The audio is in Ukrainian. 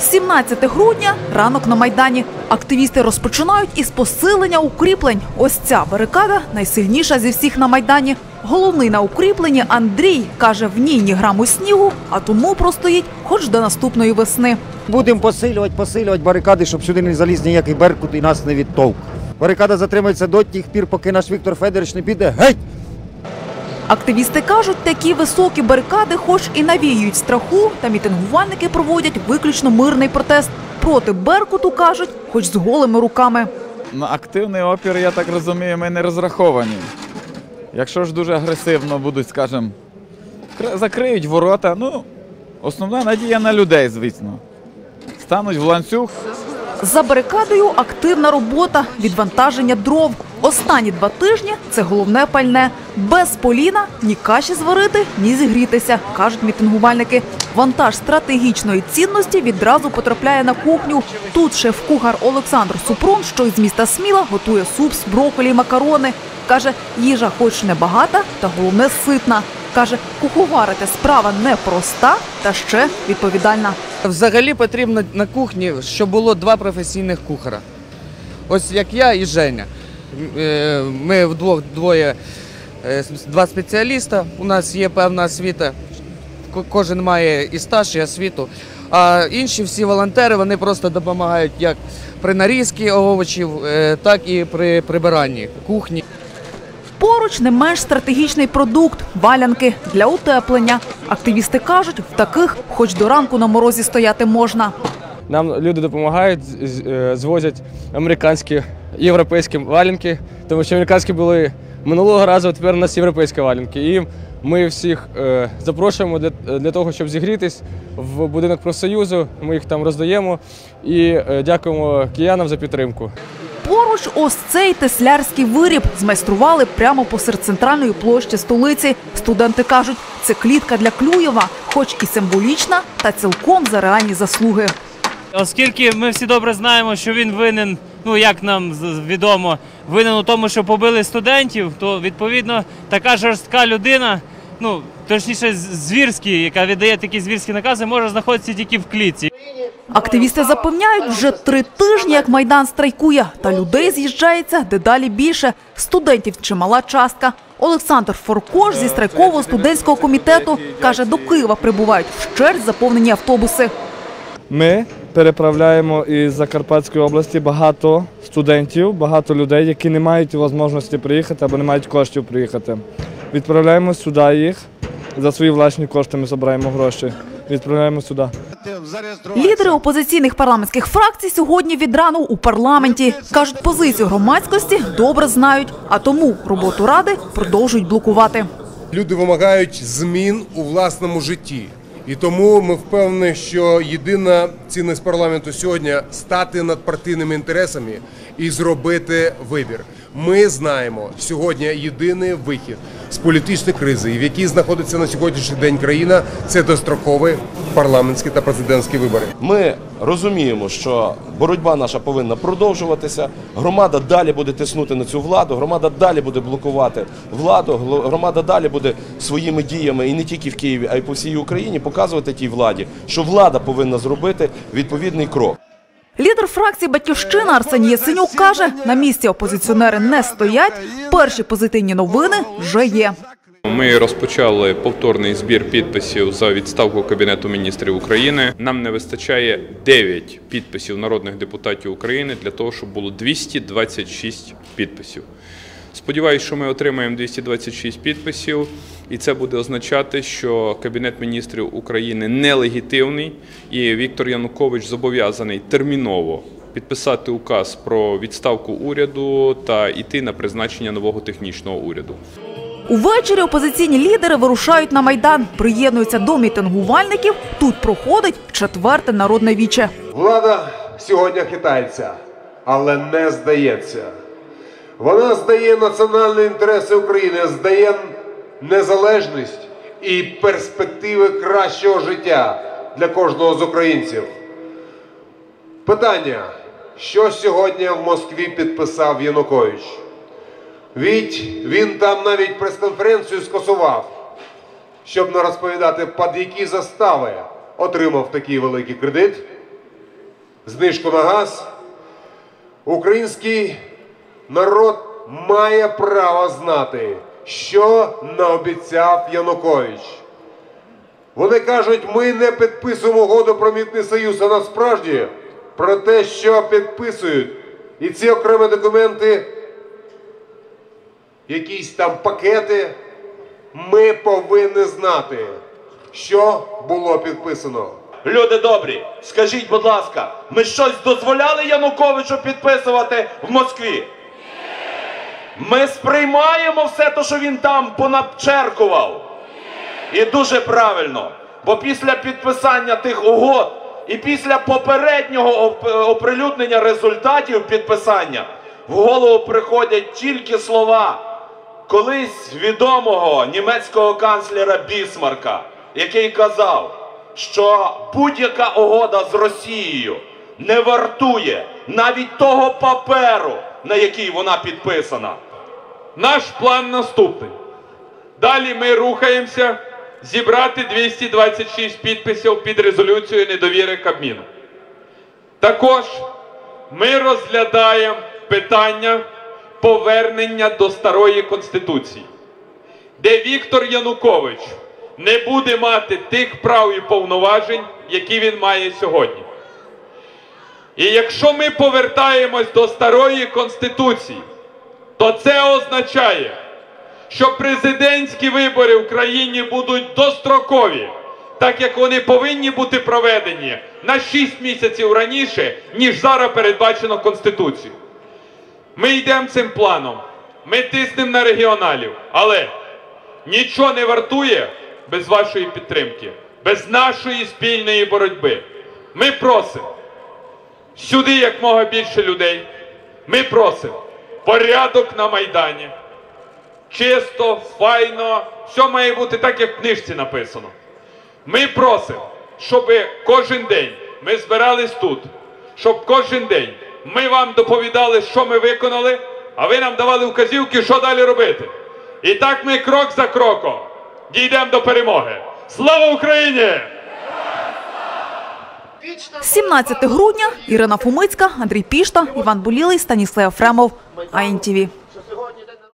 17 грудня ранок на майдані. Активісти розпочинають із посилення укріплень. Ось ця барикада найсильніша зі всіх на майдані. Головний на укріпленні Андрій каже, в ній ні граму снігу, а тому простоїть хоч до наступної весни. Будемо посилювати, посилювати барикади, щоб сюди не заліз ніякий беркут і нас не відтовк. Барикада затримається до тих пір, поки наш Віктор Федорович не піде геть. Активісти кажуть, такі високі барикади, хоч і навіюють страху, та мітингувальники проводять виключно мирний протест. Проти Беркуту кажуть, хоч з голими руками. На активний опір, я так розумію, ми не розраховані. Якщо ж дуже агресивно будуть, скажімо, закриють ворота, ну, основна надія на людей, звісно. Стануть в ланцюг, За барикадою активна робота, відвантаження дров. Останні два тижні це головне пальне. Без поліна ні каші зварити, ні зігрітися, кажуть мітингувальники. Вантаж стратегічної цінності відразу потрапляє на кухню. Тут шеф-кухар Олександр Супрун, що із міста Сміла, готує суп з брокколі й макарони. Каже, їжа хоч не багата, та головне ситна. Каже, куховарити справа непроста та ще відповідальна. Взагалі потрібно на кухні, щоб було два професійних кухара. Ось як я і Женя. Е, Ми вдвох двоє, е, два спеціаліста. У нас є певна освіта. Кожен має і стаж, і освіту. А інші всі волонтери вони просто допомагають як при нарізці овочів, е, так і при прибиранні кухні. Поруч не менш стратегічний продукт валянки для утеплення. Активісти кажуть, в таких хоч до ранку на морозі стояти можна. Нам люди допомагають, е, звозять американські європейські валянки, тому що американські були минулого разу, а тепер у нас європейські валянки. І ми всіх е, запрошуємо для, для того, щоб зігрітись в будинок профсоюзу. Ми їх там роздаємо і е, дякуємо киянам за підтримку. Поруч ось цей теслярський виріб змайстрували прямо посеред центральної площі столиці. Студенти кажуть, це клітка для Клюєва, хоч і символічна, та цілком за реальні заслуги. Оскільки ми всі добре знаємо, що він винен, ну як нам відомо, винен у тому, що побили студентів, то відповідно така жорстка людина, ну точніше з- звірський, яка віддає такі звірські накази, може знаходитися тільки в клітці. Активісти запевняють, вже три тижні, як майдан страйкує, та людей з'їжджається дедалі більше. Студентів чимала частка. Олександр Форкош зі страйкового студентського комітету каже, до Києва прибувають вщерть заповнені автобуси. Ми переправляємо із Закарпатської області багато студентів, багато людей, які не мають можливості приїхати або не мають коштів приїхати. Відправляємо сюди їх. За свої власні кошти ми збираємо гроші. Відправляємо сюди. Лідери опозиційних парламентських фракцій сьогодні від рану у парламенті кажуть, позицію громадськості добре знають, а тому роботу ради продовжують блокувати. Люди вимагають змін у власному житті. І тому ми впевнені, що єдина цінність парламенту сьогодні стати над партійними інтересами і зробити вибір. Ми знаємо сьогодні єдиний вихід з політичної кризи, в якій знаходиться на сьогоднішній день країна, це дострокові парламентські та президентські вибори. Ми розуміємо, що боротьба наша повинна продовжуватися. Громада далі буде тиснути на цю владу. Громада далі буде блокувати владу. Громада далі буде своїми діями і не тільки в Києві, а й по всій Україні показувати тій владі, що влада повинна зробити відповідний крок. Лідер фракції Батьківщина Арсеній Ясенюк каже, на місці опозиціонери не стоять. Перші позитивні новини вже є. Ми розпочали повторний збір підписів за відставку Кабінету міністрів України. Нам не вистачає 9 підписів народних депутатів України для того, щоб було 226 підписів. Сподіваюсь, що ми отримаємо 226 підписів, і це буде означати, що Кабінет міністрів України нелегітимний, і Віктор Янукович зобов'язаний терміново підписати указ про відставку уряду та йти на призначення нового технічного уряду. Увечері опозиційні лідери вирушають на майдан, приєднуються до мітингувальників. Тут проходить четверте народне віче. Влада сьогодні хитається, але не здається. Вона здає національні інтереси України, здає незалежність і перспективи кращого життя для кожного з українців. Питання: що сьогодні в Москві підписав Янукович? Відь він там навіть прес-конференцію скасував, щоб не розповідати, під які застави отримав такий великий кредит знижку на газ, український народ має право знати, що наобіцяв Янукович. Вони кажуть, ми не підписуємо угоду про митний союз, а насправді про те, що підписують. І ці окремі документи, якісь там пакети, ми повинні знати, що було підписано. Люди добрі, скажіть, будь ласка, ми щось дозволяли Януковичу підписувати в Москві? Ми сприймаємо все те, що він там понапчеркував. І дуже правильно. Бо після підписання тих угод і після попереднього оприлюднення результатів підписання в голову приходять тільки слова колись відомого німецького канцлера Бісмарка, який казав, що будь-яка угода з Росією не вартує навіть того паперу, на який вона підписана. Наш план наступний. Далі ми рухаємося зібрати 226 підписів під резолюцією недовіри Кабміну. Також ми розглядаємо питання повернення до старої Конституції, де Віктор Янукович не буде мати тих прав і повноважень, які він має сьогодні. І якщо ми повертаємось до старої Конституції, то це означає, що президентські вибори в країні будуть дострокові, так як вони повинні бути проведені на 6 місяців раніше, ніж зараз передбачено Конституцією. Ми йдемо цим планом, ми тиснемо на регіоналів, але нічого не вартує без вашої підтримки, без нашої спільної боротьби. Ми просимо сюди як мога більше людей. Ми просимо порядок на Майдані. Чисто, файно, все має бути так, як в книжці написано. Ми просимо, щоб кожен день ми збирались тут, щоб кожен день ми вам доповідали, що ми виконали, а ви нам давали вказівки, що далі робити. І так ми крок за кроком дійдемо до перемоги. Слава Україні! 17 грудня Ірина Фумицька, Андрій Пішта, Іван Булілий, Станіслав Фремов, АНТВ.